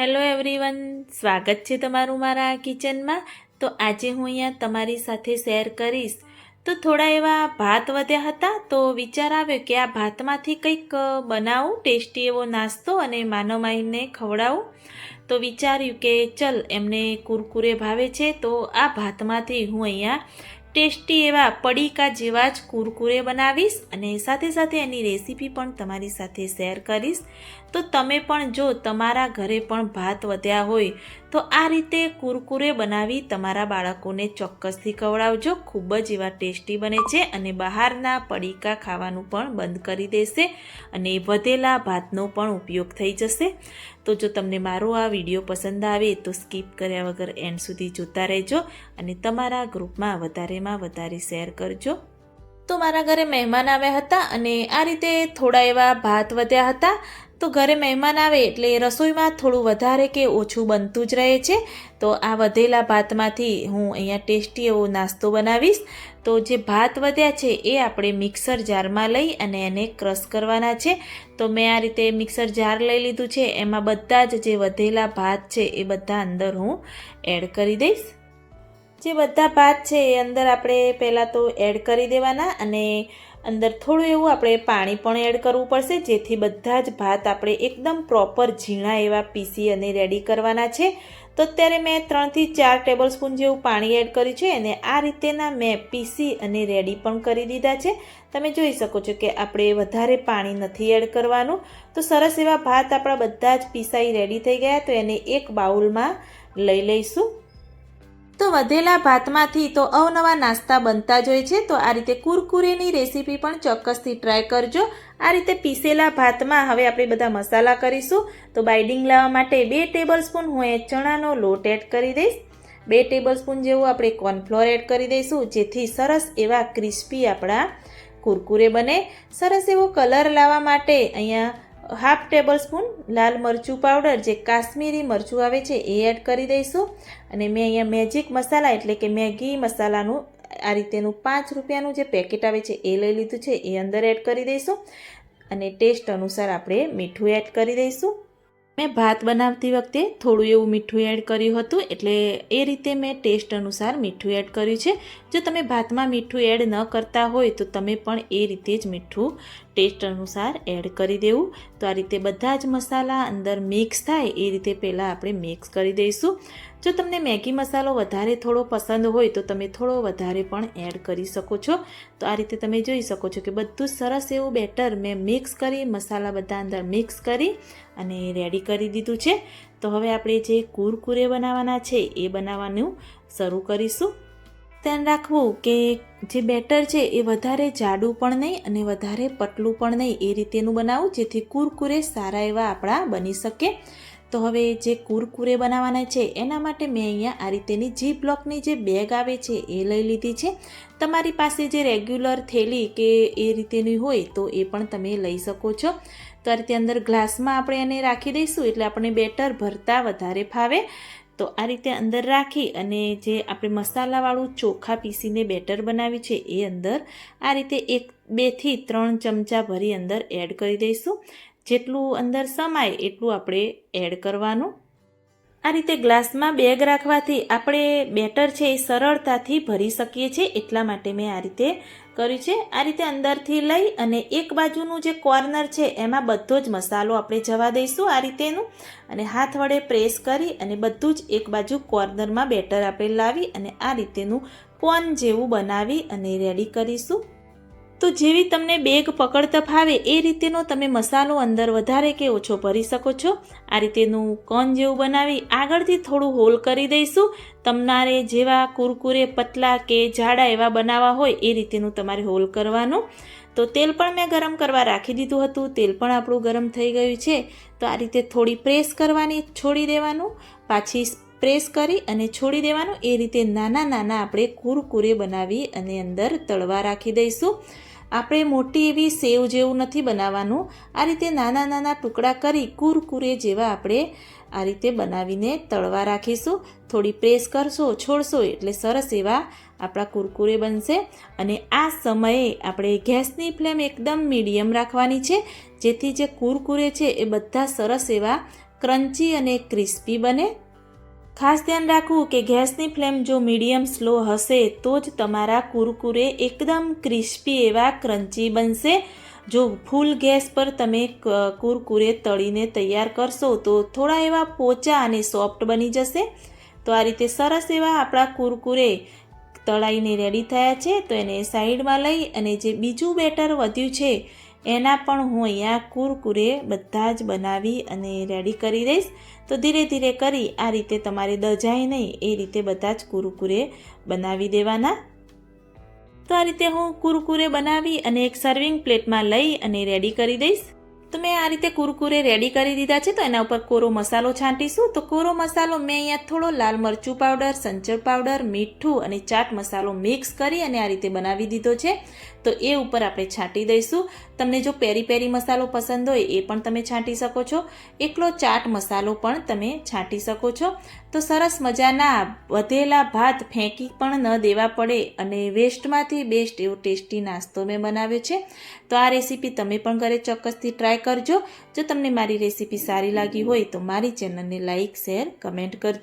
Hello everyone સ્વાગત છે તમારું મારા કિચનમાં તો આજે હું અહીંયા તમારી સાથે શેર કરીશ. તો થોડા એવા ભાત વધ્યા હતા, તો વિચાર આવ્યો કે આ ભાતમાંથી કંઈક બનાવું, ટેસ્ટી એવો નાસ્તો અને માનવ માહીને ખવડાવું. તો વિચાર્યું કે ચલ, એમને કુરકુરે ભાવે છે, તો આ ભાતમાંથી હું અહીંયા ટેસ્ટી એવા પડીકા જેવા જ કુરકુરે બનાવીશ અને સાથે સાથે એની રેસીપી પણ તમારી સાથે શેર કરીશ. તો તમે પણ જો તમારા ઘરે પણ ભાત વધ્યા હોય તો આ રીતે કુરકુરે બનાવી તમારા બાળકોને ચોક્કસથી ખવડાવજો. ખૂબ જ એવા ટેસ્ટી બને છે અને બહારના પડીકા ખાવાનું પણ બંધ કરી દેશે અને વધેલા ભાતનો પણ ઉપયોગ થઈ જશે. તો જો તમને મારો આ વીડિયો પસંદ આવે તો સ્કીપ કર્યા વગર એન્ડ સુધી જોતા રહેજો અને તમારા ગ્રુપમાં વધારેમાં વધારે શેર કરજો. તો મારા ઘરે મહેમાન આવ્યા હતા અને આ રીતે થોડા એવા ભાત વધ્યા હતા તો ઘરે મહેમાન આવે એટલે રસોઈમાં થોડું વધારે કે ઓછું બનતું જ રહે છે. તો આ વધેલા ભાતમાંથી હું અહીંયા ટેસ્ટી એવો નાસ્તો બનાવીશ. તો જે ભાત વધ્યા છે એ આપણે મિક્સર જારમાં લઈ અને એને ક્રશ કરવાના છે. તો મેં આ રીતે મિક્સર જાર લઈ લીધું છે. એમાં બધા જ જે વધેલા ભાત છે એ બધા અંદર હું એડ કરી દઈશ. જે બધા ભાત છે એ અંદર આપણે પહેલાં તો એડ કરી દેવાના અને અંદર થોડું એવું આપણે પાણી પણ એડ કરવું પડશે, જેથી બધા જ ભાત આપણે એકદમ પ્રોપર ઝીણા એવા પીસી અને રેડી કરવાના છે. તો અત્યારે મેં ત્રણથી ચાર ટેબલ સ્પૂન જેવું પાણી એડ કર્યું છે અને આ રીતેના મેં પીસી અને રેડી પણ કરી દીધા છે. તમે જોઈ શકો છો કે આપણે વધારે પાણી નથી એડ કરવાનું. તો સરસ એવા ભાત આપણા બધા જ પીસાઈ રેડી થઈ ગયા, તો એને એક બાઉલમાં લઈ લઈશું. તો વધેલા ભાતમાંથી તો અવનવા નાસ્તા બનતા જ હોય છે, તો આ રીતે કુરકુરેની રેસીપી પણ ચોક્કસથી ટ્રાય કરજો. આ રીતે પીસેલા ભાતમાં હવે આપણે બધા મસાલા કરીશું. તો બાઇડિંગ લાવવા માટે બે ટેબલ સ્પૂન હું એ ચણાનો લોટ એડ કરી દઈશ. બે ટેબલ સ્પૂન જેવું આપણે કોર્નફ્લોર એડ કરી દઈશું, જેથી સરસ એવા ક્રિસ્પી આપણા કુરકુરે બને. સરસ એવો કલર લાવવા માટે અહીંયા હાફ ટેબલ સ્પૂન લાલ મરચું પાવડર જે કાશ્મીરી મરચું આવે છે એ એડ કરી દઈશું. અને મેં અહીંયા મેજિક મસાલા એટલે કે મેગી મસાલાનું આ રીતેનું પાંચ રૂપિયાનું જે પેકેટ આવે છે એ લઈ લીધું છે, એ અંદર એડ કરી દઈશું. અને ટેસ્ટ અનુસાર આપણે મીઠું એડ કરી દઈશું. મેં ભાત બનાવતી વખતે થોડું એવું મીઠું એડ કર્યું હતું, એટલે એ રીતે મેં ટેસ્ટ અનુસાર મીઠું એડ કર્યું છે. જો તમે ભાતમાં મીઠું એડ ન કરતા હોય, તો તમે પણ એ રીતે જ મીઠું ટેસ્ટ અનુસાર એડ કરી દેવું. તો આ રીતે બધા જ મસાલા અંદર મિક્સ થાય, એ રીતે પહેલાં આપણે મિક્સ કરી દઈશું. જો તમને મેગી મસાલો વધારે થોડો પસંદ હોય તો તમે થોડો વધારે પણ એડ કરી શકો છો. તો આ રીતે તમે જોઈ શકો છો કે બધું સરસ એવું બેટર મેં મિક્સ કરી, મસાલા બધા અંદર મિક્સ કરી અને રેડી કરી દીધું છે. તો હવે આપણે જે કુરકુરે બનાવવાના છે એ બનાવવાનું શરૂ કરીશું. ધ્યાન રાખવું કે જે બેટર છે એ વધારે જાડું પણ નહીં અને વધારે પતલું પણ નહીં એ રીતેનું બનાવવું જેથી કુરકુરે સારા એવા આપણા બની શકે. તો હવે જે કુરકુરે બનાવવાના છે, એના માટે મેં અહીંયા આ રીતેની જી બ્લોકની જે બેગ આવે છે, એ લઈ લીધી છે. તમારી પાસે જે રેગ્યુલર થેલી કે એ રીતેની હોય, તો એ પણ તમે લઈ શકો છો. તો આ રીતે અંદર ગ્લાસમાં આપણે એને રાખી દઈશું, એટલે આપણે બેટર ભરતા વધારે ફાવે. તો આ રીતે અંદર રાખી અને જે આપણે મસાલાવાળું ચોખા પીસીને બેટર બનાવ્યું છે, એ અંદર આ રીતે એક, બેથી ત્રણ ચમચા ભરી અંદર એડ કરી દઈશું. જેટલું અંદર સમાય એટલું આપણે એડ કરવાનું. આ રીતે ગ્લાસમાં બેગ રાખવાથી આપણે બેટર છે એ સરળતાથી ભરી શકીએ છીએ, એટલા માટે મેં આ રીતે કર્યું છે. આ રીતે અંદરથી લઈ અને એક બાજુનું જે કોર્નર છે એમાં બધો જ મસાલો આપણે જવા દઈશું આ રીતેનું. અને હાથ વડે પ્રેસ કરી અને બધું જ એક બાજુ કોર્નરમાં બેટર આપણે લાવી અને આ રીતેનું કોન જેવું બનાવી અને રેડી કરીશું. તો જેવી તમને બેગ પકડતા ફાવે એ રીતેનો તમે મસાલો અંદર વધારે કે ઓછો ભરી શકો છો. આ રીતેનું કોન જેવું બનાવી આગળથી થોડું હોલ કરી દઈશું. તમારે જેવા કુરકુરે, પતલા કે જાડા એવા બનાવવા હોય એ રીતેનું તમારે હોલ કરવાનું. તો તેલ પણ મેં ગરમ કરવા રાખી દીધું હતું. તેલ પણ આપણું ગરમ થઈ ગયું છે. તો આ રીતે થોડી પ્રેસ કરવાની છોડી દેવાનું. પાછી પ્રેસ કરી અને છોડી દેવાનું. એ રીતે નાના નાના આપણે કુરકુરે બનાવી અને અંદર તળવા રાખી દઈશું. આપણે મોટી એવી સેવ જેવું નથી બનાવવાનું. આ રીતે નાના નાના ટુકડા કરી કુરકુરે જેવા આપણે આ રીતે બનાવીને તળવા રાખીશું. થોડી પ્રેસ કરશો, છોડશો એટલે સરસ એવા આપણા કુરકુરે બનશે. અને આ સમયે આપણે ગેસની ફ્લેમ એકદમ મીડિયમ રાખવાની છે. જેથી જે કુરકુરે છે એ બધા સરસ એવા ક્રન્ચી અને ક્રિસ્પી બને. ખાસ ધ્યાન રાખવું કે ગેસની ફ્લેમ જો મીડિયમ સ્લો હશે, તો જ તમારા કુરકુરે એકદમ ક્રિસ્પી એવા ક્રન્ચી બનશે. જો ફૂલ ગેસ પર તમે કુરકુરે તળીને તૈયાર કરશો, તો થોડા એવા પોચા અને સોફ્ટ બની જશે. તો આ રીતે સરસ એવા આપણા કુરકુરે તળાઈને રેડી થયા છે. તો એને સાઈડમાં લઈ અને જે બીજું બેટર વધ્યું છે એના પણ હું અહીંયા કુરકુરે બધા જ બનાવી અને રેડી કરી દઈશ. તો ધીરે ધીરે કરી આ રીતે તમારે દજાય નહીં, એ રીતે બધા જ કુરકુરે બનાવી દેવાના. તો આ રીતે હું કુરકુરે બનાવી અને એક સર્વિંગ પ્લેટમાં લઈ અને રેડી કરી દઈશ. તો મેં આ રીતે કુરકુરે રેડી કરી દીધા છે, તો એના ઉપર કોરો મસાલો છાંટીશું. તો કોરો મસાલો મેં અહીંયા થોડો લાલ મરચું પાવડર સંચર પાવડર મીઠું અને ચાટ મસાલો મિક્સ કરી અને આ રીતે બનાવી દીધો છે. તો એ ઉપર આપણે છાંટી દઈશું. તમને જો પેરી પેરી મસાલો પસંદ હોય એ પણ તમે છાંટી શકો છો. એકલો ચાટ મસાલો પણ તમે છાંટી શકો છો. તો સરસ મજાના વધેલા ભાત ફેંકી પણ ન દેવા પડે અને વેસ્ટમાંથી બેસ્ટ એવો ટેસ્ટી નાસ્તો મેં બનાવ્યો છે. તો આ રેસીપી તમે પણ ઘરે ચોક્કસથી ટ્રાય કરજો. જો તમને મારી રેસીપી સારી લાગી હોય તો મારી ચેનલને લાઇક શેર, કમેન્ટ કરજો.